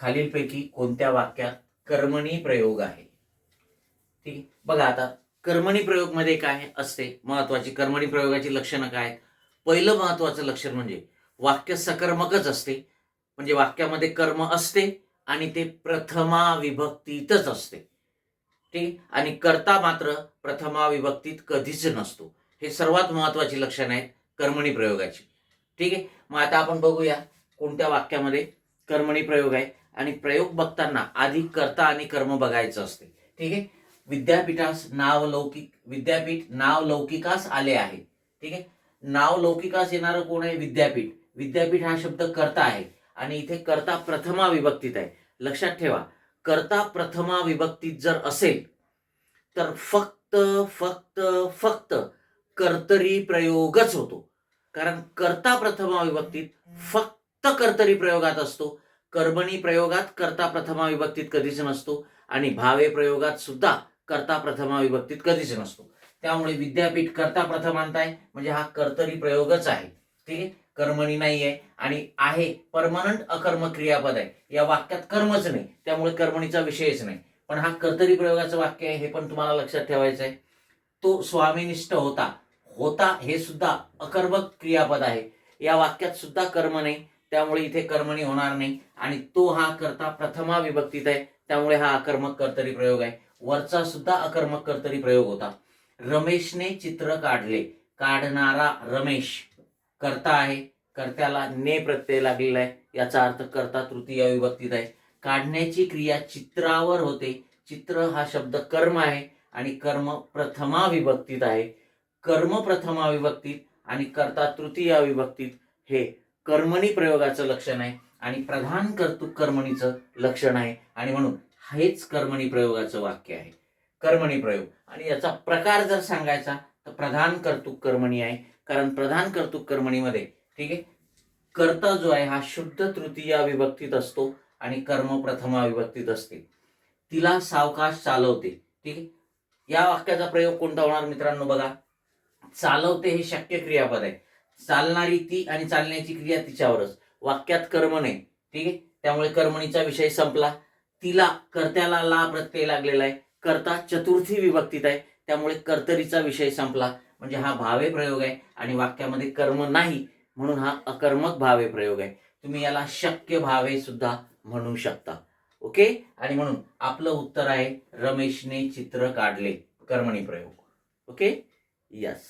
खालीलपैकी कोणत्या वाक्यात कर्मणी प्रयोग आहे? ठीक आहे. बघा आता कर्मणी प्रयोगमध्ये काय असते? महत्वाची कर्मणी प्रयोगाची लक्षणं काय? पहिलं महत्वाचं लक्षण म्हणजे वाक्य सकर्मकच असते. म्हणजे वाक्यामध्ये कर्म असते आणि ते प्रथमा विभक्तीतच असते. ठीक आणि कर्ता मात्र प्रथमा विभक्तीत कधीच नसतो. हे सर्वात महत्वाची लक्षण आहेत कर्मणी प्रयोगाची. ठीक आहे? मग आता आपण बघूया कोणत्या वाक्यामध्ये कर्मणी प्रयोग आहे. आणि प्रयोग बघताना आधी कर्ता आणि कर्म बघायचं असते. ठीक आहे? विद्यापीठास नाव लौकिक विद्यापीठ नाव लौकिकास आले आहे. ठीक आहे? नाव लौकिकास येणारं कोण आहे? विद्यापीठ. विद्यापीठ हा शब्द कर्ता आहे. आणि इथे कर्ता प्रथमा विभक्तीत आहे. लक्षात ठेवा. कर्ता प्रथमा विभक्तीत जर असेल तर फक्त फक्त फक्त कर्तरी प्रयोगच होतो. कारण कर्ता प्रथमा विभक्तीत फक्त कर्तरी प्रयोगात असतो. कर्मणी प्रयोगात कर्ता प्रथमा विभक्तीत कधीच नसतो आणि भावे प्रयोगात सुद्धा कर्ता प्रथमा विभक्तीत कधीच नसतो. त्यामुळे विद्यापीठ कर्ता प्रथमांत आहे म्हणजे हा कर्तरी प्रयोगच आहे. ठीक आहे? कर्मणी नाही आहे आणि आहे परमनंट अकर्म क्रियापद आहे. या वाक्यात कर्मच नाही त्यामुळे कर्मणीचा विषयच नाही. पण हा कर्तरी प्रयोगाचं वाक्य आहे हे पण तुम्हाला लक्षात ठेवायचं आहे. तो स्वामीनिष्ठ होता. होता हे सुद्धा अकर्मक क्रियापद आहे. या वाक्यात सुद्धा कर्म नाही त्यामुळे इथे कर्मणी होणार नाही. आणि तो हा करता प्रथमा विभक्तीत आहे. त्यामुळे हा आक्रमक कर्तरी प्रयोग आहे. वरचा सुद्धा आक्रमक कर्तरी प्रयोग होता. रमेशने चित्र काढले. काढणारा रमेश कर्ता आहे. कर्त्याला ने प्रत्यय लागलेला आहे. याचा अर्थ कर्ता तृतीय विभक्तीत आहे. काढण्याची क्रिया चित्रावर होते. चित्र हा शब्द कर्म आहे. आणि कर्म प्रथमा विभक्तीत आहे. कर्म प्रथमा विभक्तीत आणि कर्ता तृतीय विभक्तीत हे कर्मणी प्रयोगाचं लक्षण आहे आणि प्रधान कर्तृक कर्मणीचं लक्षण आहे. आणि म्हणून हेच कर्मणी प्रयोगाचं वाक्य आहे. कर्मणी प्रयोग. आणि याचा प्रकार जर सांगायचा तर प्रधान कर्तुक कर्मणी आहे. कारण प्रधान कर्तुक कर्मणीमध्ये ठीक आहे कर्ता जो आहे हा शुद्ध तृतीय विभक्तीत असतो आणि कर्म प्रथमा विभक्तीत असते. तिला सावकाश चालवते ठीक आहे. या वाक्याचा प्रयोग कोणता होणार मित्रांनो बघा. चालवते हे शक्य क्रियापद आहे. चालणारी ती आणि चालण्याची क्रिया तिच्यावरच. वाक्यात कर्म नाही. ठीक आहे? त्यामुळे कर्मणीचा विषय संपला. तिला कर्त्याला ला प्रत्यय लागलेला आहे. कर्ता चतुर्थी विभक्तीत आहे. त्यामुळे कर्तरीचा विषय संपला. म्हणजे हा भावे प्रयोग आहे आणि वाक्यामध्ये कर्म नाही म्हणून हा अकर्मक भावे प्रयोग आहे. तुम्ही याला शक्य भावे सुद्धा म्हणू शकता. ओके? आणि म्हणून आपलं उत्तर आहे रमेशने चित्र काढले. कर्मणी प्रयोग. ओके? यस